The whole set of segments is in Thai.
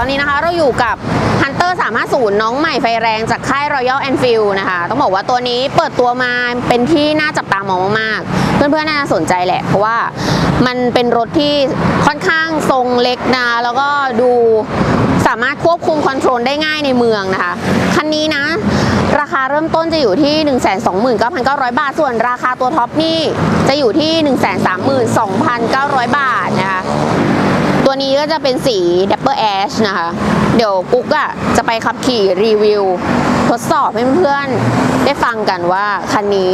ตอนนี้นะคะเราอยู่กับ Hunter 350 น้องใหม่ไฟแรงจากค่าย Royal Enfield นะคะ ต้องบอกว่าตัวนี้เปิดตัวมาเป็นที่น่าจับตามองมากๆ เพื่อนๆน่าสนใจแหละ เพราะว่ามันเป็นรถที่ค่อนข้างทรงเล็กนะแล้วก็ดูสามารถควบคุมคอนโทรลได้ง่ายในเมืองนะคะ คันนี้นะ ราคาเริ่มต้นจะอยู่ที่ 129,900 บาท ส่วนราคาตัวท็อปนี่จะอยู่ที่ 132,900 บาทนะคะ ตัวนี้ก็จะเป็นสี Dapper Ash นะคะ เดี๋ยวกุ๊กอะจะไปขับขี่รีวิว ทดสอบให้เพื่อนๆได้ฟังกันว่า คันนี้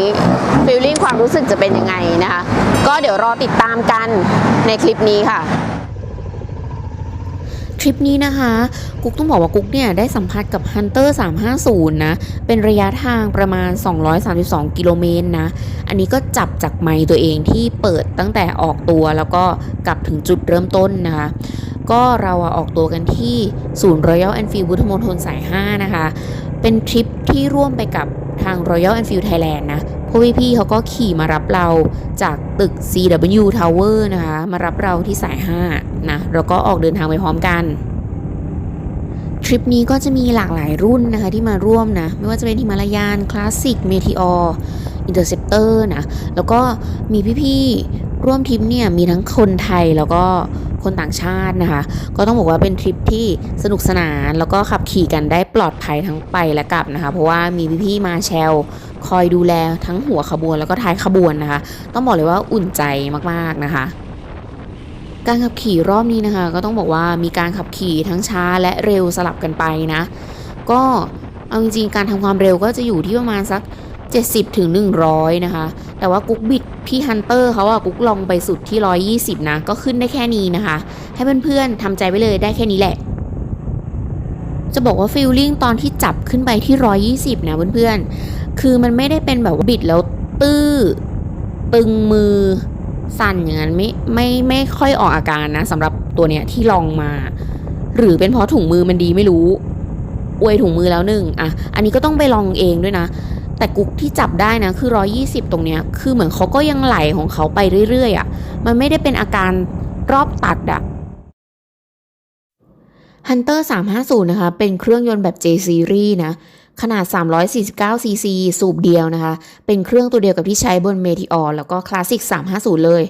ฟีลลิ่งความรู้สึกจะเป็นยังไงนะคะ ก็เดี๋ยวรอติดตามกันในคลิปนี้ค่ะ ริปนี้นะคะ กุ๊กต้องบอกว่ากุ๊กเนี่ยได้สัมผัสกับ Hunter 350 นะ เป็นระยะทางประมาณ 232 กิโลเมตรนะ อันนี้ก็จับจากไมค์ตัวเองที่เปิดตั้งแต่ออกตัวแล้วก็กลับถึงจุดเริ่มต้นนะคะก็เราอะออกตัวกันที่ศูนย์ Royal Enfield พุทธมณฑลสาย 5 นะคะ เป็นทริปที่ร่วมไปกับ ทาง Royal Enfield Thailand นะพวกพี่ๆเขาก็ขี่มารับเราจากตึก CW Tower นะคะ มารับเราที่สาย 5 นะแล้วก็ออกเดินทางไปพร้อมกัน ทริปนี้ก็จะมีหลากหลายรุ่นนะคะที่มาร่วมนะ ไม่ว่าจะเป็นฮิมาลายันคลาสสิกเมทิออร์อินเตอร์เซปเตอร์นะ แล้วก็มีพี่ๆร่วมทริปเนี่ยมีทั้งคนไทยแล้วก็ คนต่างชาตินะคะ ก็ต้องบอกว่าเป็นทริปที่สนุกสนาน แล้วก็ขับขี่กันได้ปลอดภัยทั้งไปและกลับนะคะ เพราะว่ามีพี่ๆมาแชลคอยดูแลทั้งหัวขบวนแล้วก็ท้ายขบวนนะคะ ต้องบอกเลยว่าอุ่นใจมากๆนะคะการขับขี่รอบนี้นะคะ ก็ต้องบอกว่ามีการขับขี่ทั้งช้าและเร็วสลับกันไปนะ ก็เอาจริงๆการทำความเร็วก็จะอยู่ที่ประมาณสัก 70ถึง100 นะคะ แต่ว่ากุ๊กบิดพี่ฮันเตอร์เขาอะกุ๊กลองไปสุดที่ 120 นะ ก็ขึ้นได้แค่นี้นะคะ ให้เพื่อนๆทำใจไว้เลยได้แค่นี้แหละ จะบอกว่าฟีลลิ่งตอนที่จับขึ้นไปที่ 120 นะเพื่อนๆ คือมันไม่ได้เป็นแบบว่าบิดแล้วตื้อ ตึงมือ สั่นอย่างนั้นไม่ไม่ไม่ค่อยออกอาการนะสำหรับตัวเนี้ยที่ลองมา หรือเป็นเพราะถุงมือมันดีไม่รู้อวยถุงมือแล้วหนึ่งอะ อันนี้ก็ต้องไปลองเองด้วยนะ แต่กุ๊กที่จับได้นะคือ 120 ตรงเนี้ยคือเหมือนเขาก็ยังไหลของเขาไปเรื่อยๆอะ่ะมันไม่ได้เป็นอาการรอบตัดอะ่ะ Hunter 350 นะคะ เป็นเครื่องยนต์แบบ J Series นะ ขนาด 349 cc สูบเดียวนะคะ เป็นเครื่องตัวเดียวกับที่ใช้บน Meteor แล้วก็ Classic 350 เลย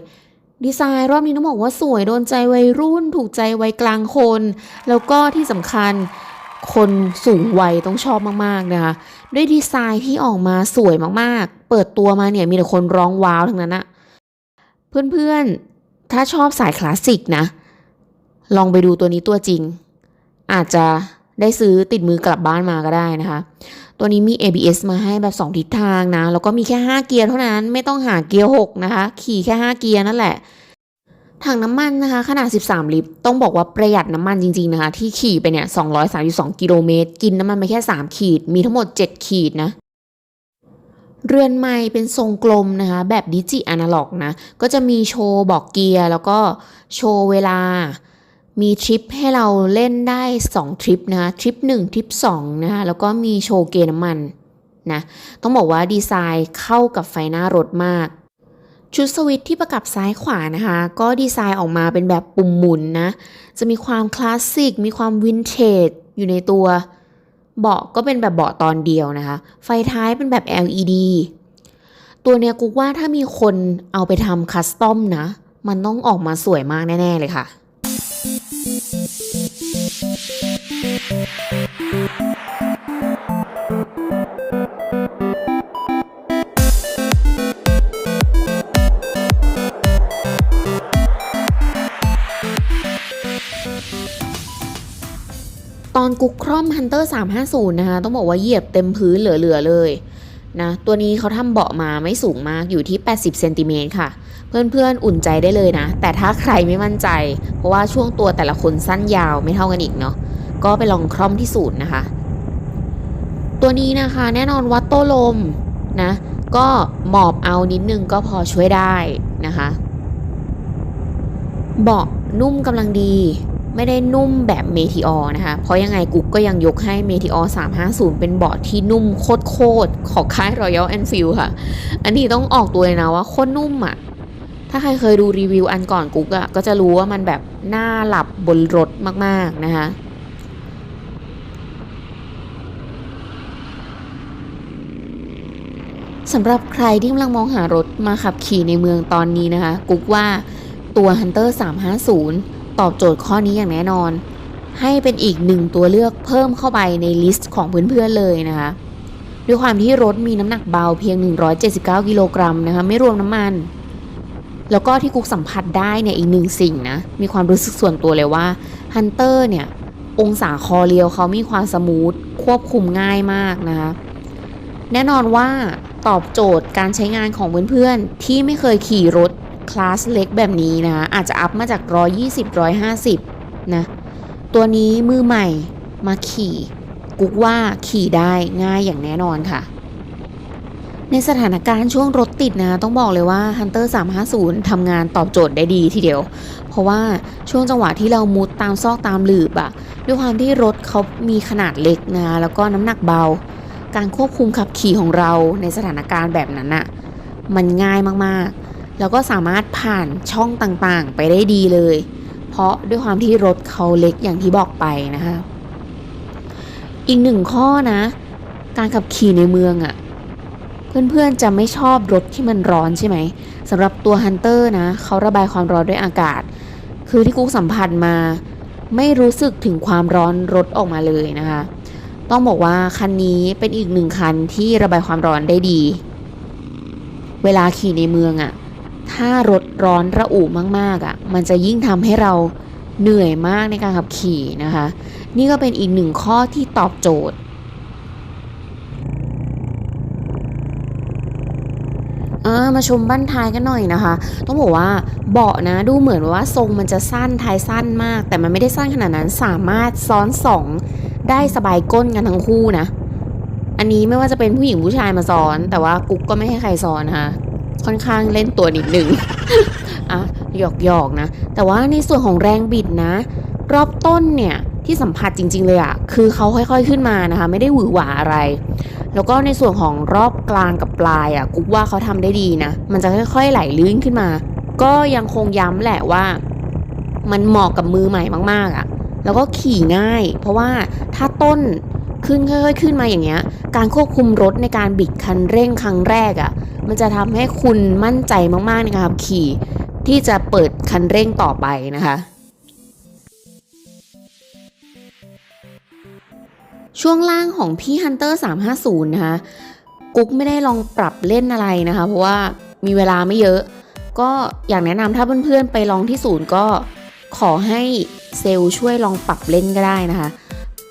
ดีไซน์รอบนี้ต้องบอกว่าสวยโดนใจวัยรุ่น ถูกใจวัยกลางคน แล้วก็ที่สำคัญ คนสูงวัยต้องชอบมาก ๆ นะคะ ด้วยดีไซน์ที่ออกมาสวยมากๆ เปิดตัวมาเนี่ยมีแต่คนร้องว้าวทั้งนั้นอะเพื่อนๆ ถ้าชอบสายคลาสสิกนะ ลองไปดูตัวนี้ตัวจริง อาจจะได้ซื้อติดมือกลับบ้านมาก็ได้นะคะ ตัวนี้มี ABS มาให้แบบ 2 ทิศทางนะ แล้วก็มีแค่ 5 เกียร์เท่านั้น ไม่ต้องหาเกียร์ 6 นะคะ ขี่แค่ 5 เกียร์นั่นแหละ ถังน้ำมันนะคะขนาด 13 ลิตร ต้องบอกว่าประหยัดน้ำมันจริง ๆ นะคะ ที่ขี่ไปเนี่ย 232 กิโลเมตร กินน้ำมันไปแค่ 3 ขีด มีทั้งหมด 7 ขีดนะ เรือนไม้เป็นทรงกลมนะคะ แบบดิจิอนาล็อกนะ ก็จะมีโชว์บอกเกียร์ แล้วก็โชว์เวลา มีทริปให้เราเล่นได้ 2 ทริปนะคะ ทริป 1 ทริป 2 นะคะ แล้วก็มีโชว์เกยร์น้ำมันนะ ต้องบอกว่าดีไซน์เข้ากับไฟหน้ารถมาก ชุดสวิตที่ประกับซ้ายขวานะคะ ก็ดีไซน์ออกมาเป็นแบบปุ่มหมุนนะ จะมีความคลาสสิก มีความวินเทจอยู่ในตัว เบาะก็เป็นแบบเบาะตอนเดียวนะคะ ไฟท้ายเป็นแบบ LED ตัวเนี้ยกูว่าถ้ามีคนเอาไปทำคัสตอมนะ มันต้องออกมาสวยมากแน่ ๆ เลยค่ะ กุ๊กคร่อม Hunter 350 นะคะ ต้องบอกว่าเหยียบเต็มพื้นเหลือๆเลยนะตัวนี้เขาทำเบาะมาไม่สูงมากอยู่ที่ 80เซนติเมตรค่ะ เพื่อนๆ อุ่นใจได้เลยนะ แต่ถ้าใครไม่มั่นใจ เพราะว่าช่วงตัวแต่ละคนสั้นยาวไม่เท่ากันอีกเนาะก็ไปลองคร่อมที่ศูนย์นะคะ ตัวนี้นะคะแน่นอนวัดโตลมนะ ก็หมอบเอานิดนึงก็พอช่วยได้นะคะ เบาะนุ่มกำลังดี ไม่ได้นุ่มแบบเมทิออนะคะ เพราะยังไงกุ๊กก็ยังยกให้เมทิออ350 เป็นเบาะที่นุ่มโคตรๆของค่าย Royal Enfield ค่ะ อันนี้ต้องออกตัวเลยนะว่าโคตรนุ่มอะ่ะ ถ้าใครเคยดูรีวิวอันก่อนกุ๊กอะก็จะรู้ว่ามันแบบน่าหลับบนรถมากๆนะคะสำหรับใครที่กำลังมองหารถมาขับขี่ในเมืองตอนนี้นะคะ กุ๊กว่าตัว Hunter 350 ตอบโจทย์ข้อนี้อย่างแน่นอน ให้เป็นอีกหนึ่งตัวเลือกเพิ่มเข้าไปในลิสต์ของเพื่อนๆเลยนะคะ ด้วยความที่รถมีน้ำหนักเบาเพียง 179 กิโลกรัมนะคะ ไม่รวมน้ำมัน แล้วก็ที่กุ๊กสัมผัสได้เนี่ยอีกหนึ่งสิ่งนะ มีความรู้สึกส่วนตัวเลยว่า Hunter เนี่ย องศาคอเลียวเขามีความสมูทควบคุมง่ายมากนะคะแน่นอนว่าตอบโจทย์การใช้งานของเพื่อนๆที่ไม่เคยขี่รถ คลาสเล็กแบบนี้นะอาจจะอัพมาจาก 120 150 นะ ตัวนี้มือใหม่มาขี่กุ๊กว่าขี่ได้ง่ายอย่างแน่นอนค่ะ ในสถานการณ์ช่วงรถติดนะ ต้องบอกเลยว่า Hunter 350ทำงานตอบโจทย์ได้ดีทีเดียว เพราะว่าช่วงจังหวะที่เรามุดตามซอกตามหลืบอะด้วยความที่รถเขามีขนาดเล็กนะแล้วก็น้ำหนักเบา การควบคุมขับขี่ของเราในสถานการณ์แบบนั้นอะมันง่ายมากๆ แล้วก็สามารถผ่านช่องต่างๆ ไปได้ดีเลย เพราะด้วยความที่รถเขาเล็กอย่างที่บอกไปนะคะ อีกหนึ่งข้อนะ การขับขี่ในเมืองอะเพื่อนๆจะไม่ชอบรถที่มันร้อนใช่ไหมสำหรับตัวฮันเตอร์นะเขาระบายความร้อนด้วยอากาศ คือที่กุ๊กสัมผัสมา ไม่รู้สึกถึงความร้อนรถออกมาเลยนะคะ ต้องบอกว่าคันนี้เป็นอีกหนึ่งคันที่ระบายความร้อนได้ดี เวลาขี่ในเมืองอะ่ะ ถ้ารถร้อนระอุมากๆอะ่ะ มันจะยิ่งทำให้เราเหนื่อยมากในการขับขี่นะคะ นี่ก็เป็นอีกหนึ่งข้อที่ตอบโจทย์มาชมบ้านท้ายกันหน่อยนะคะ ต้องบอกว่าเบาะนะดูเหมือนว่าทรงมันจะสั้นท้ายสั้นมาก แต่มันไม่ได้สั้นขนาดนั้นสามารถซ้อนสองได้สบายก้นกันทั้งคู่นะ อันนี้ไม่ว่าจะเป็นผู้หญิงผู้ชายมาซ้อน แต่ว่ากุ๊กก็ไม่ให้ใครซ้อนนะคะ ค่อนข้างเล่นตัวนิดนึงอะหยอกหยอกนะ แต่ว่าในส่วนของแรงบิดนะ รอบต้นเนี่ยที่สัมผัสจริง ๆ เลยอะคือเขาค่อยๆขึ้นมานะคะ ไม่ได้หวือหวาอะไร แล้วก็ในส่วนของรอบกลางกับปลายอะกุ๊กว่าเขาทำได้ดีนะ มันจะค่อยๆไหลลื่นขึ้นมา ก็ยังคงย้ำแหละว่า มันเหมาะกับมือใหม่มากๆอะแล้วก็ขี่ง่าย เพราะว่าถ้าต้นขึ้นค่อยๆ ขึ้นมาอย่างเงี้ย การควบคุมรถในการบิดคันเร่งครั้งแรกอะ มันจะทำให้คุณมั่นใจมากๆในการขับขี่ ที่จะเปิดคันเร่งต่อไปนะคะช่วงล่างของพี่ Hunter 350 นะคะ กุ๊กไม่ได้ลองปรับเล่นอะไรนะคะ เพราะว่ามีเวลาไม่เยอะ ก็อยากแนะนำถ้าเพื่อนๆ ไปลองที่ศูนย์ก็ขอให้เซลล์ช่วยลองปรับเล่นก็ได้นะคะ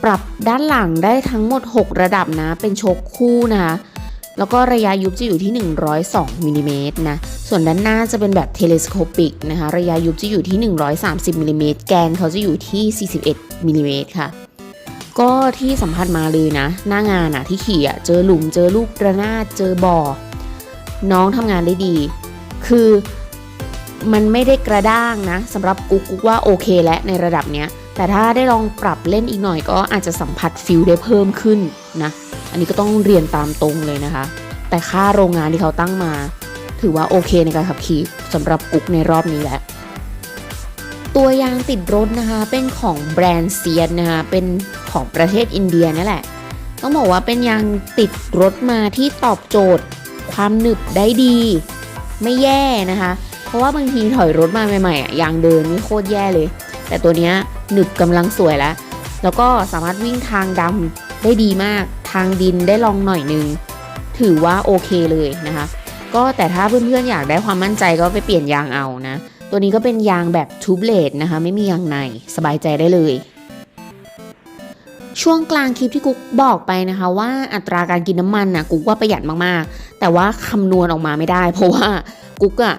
ปรับด้านหลังได้ทั้งหมด 6 ระดับนะ เป็นโชคคู่นะคะ แล้วก็ระยะยุบจะอยู่ที่ 102มิลลิเมตรนะ ส่วนด้านหน้าจะเป็นแบบเทเลสโคปิกนะคะ ระยะยุบจะอยู่ที่ 130มิลลิเมตร แกนเขาจะอยู่ที่ 41มิลลิเมตรค่ะ ก็ที่สัมผัสมาเลยนะ หน้างานอะที่ขี่อะเจอหลุม เจอลูกระนาด เจอบ่อ น้องทำงานได้ดี คือมันไม่ได้กระด้างนะสำหรับกุ๊กกุ๊กว่าโอเคและในระดับเนี้ย แต่ถ้าได้ลองปรับเล่นอีกหน่อยก็อาจจะสัมผัสฟิลได้เพิ่มขึ้นนะ อันนี้ก็ต้องเรียนตามตรงเลยนะคะ แต่ค่าโรงงานที่เขาตั้งมา ถือว่าโอเคในการขับขี่สำหรับกุ๊กในรอบนี้แหละ ตัวยางติดรถนะคะ เป็นของแบรนด์เซียนนะคะ เป็นของประเทศอินเดียนั่นแหละ ต้องบอกว่าเป็นยางติดรถมาที่ตอบโจทย์ ความหนึบได้ดี ไม่แย่นะคะ เพราะว่าบางทีถอยรถมาใหม่ๆอะยางเดินนี่โคตรแย่เลย แต่ตัวนี้หนึบกำลังสวยแล้ว แล้วก็สามารถวิ่งทางดำได้ดีมาก ทางดินได้ลองหน่อยนึง ถือว่าโอเคเลยนะคะ ก็แต่ถ้าเพื่อนๆอยากได้ความมั่นใจก็ไปเปลี่ยนยางเอานะ ตัวนี้ก็เป็นยางแบบทูบเลดนะคะ ไม่มียางในสบายใจได้เลยช่วงกลางคลิปที่กุ๊กบอกไปนะคะว่าอัตราการกินน้ำมันน่ะกุ๊กว่าประหยัดมากๆ แต่ว่าคำนวณออกมาไม่ได้ เพราะว่ากุ๊กอะ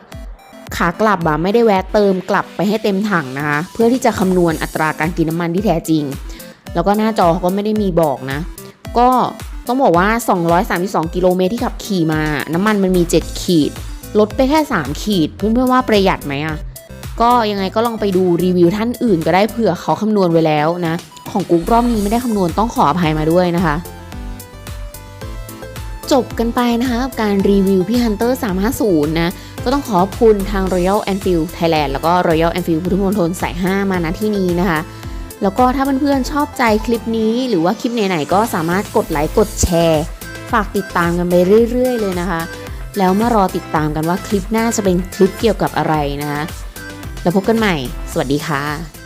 ขากลับอะไม่ได้แวะเติมกลับไปให้เต็มถังนะคะ เพื่อที่จะคำนวณอัตราการกินน้ำมันที่แท้จริง แล้วก็หน้าจอเขาก็ไม่ได้มีบอกนะ ก็ต้องบอกว่า 232 กิโลเมตรที่ขับขี่มา น้ำมันมันมี 7 ขีด ลดไปแค่ 3 ขีด เพื่อนๆว่าประหยัดไหมอะก็ยังไงก็ลองไปดูรีวิวท่านอื่นก็ได้เผื่อเขาคำนวณไว้แล้วนะ ของกุ๊กรอบนี้ไม่ได้คำนวณต้องขออภัยมาด้วยนะคะ จบกันไปนะคะการรีวิวพี่ Hunter 350 นะ ก็ต้องขอบคุณทาง Royal Enfield Thailand แล้วก็ Royal Enfield พุทธมณฑลสาย 5 มาณที่นี้นะคะ แล้วก็ถ้าเพื่อนๆชอบใจคลิปนี้หรือว่าคลิปไหนๆก็สามารถกดไลค์กดแชร์ ฝากติดตามกันไปเรื่อย ๆ เลยนะคะ แล้วมารอติดตามกันว่าคลิปหน้าจะเป็นคลิปเกี่ยวกับอะไรนะคะ แล้วพบกันใหม่ สวัสดีค่ะ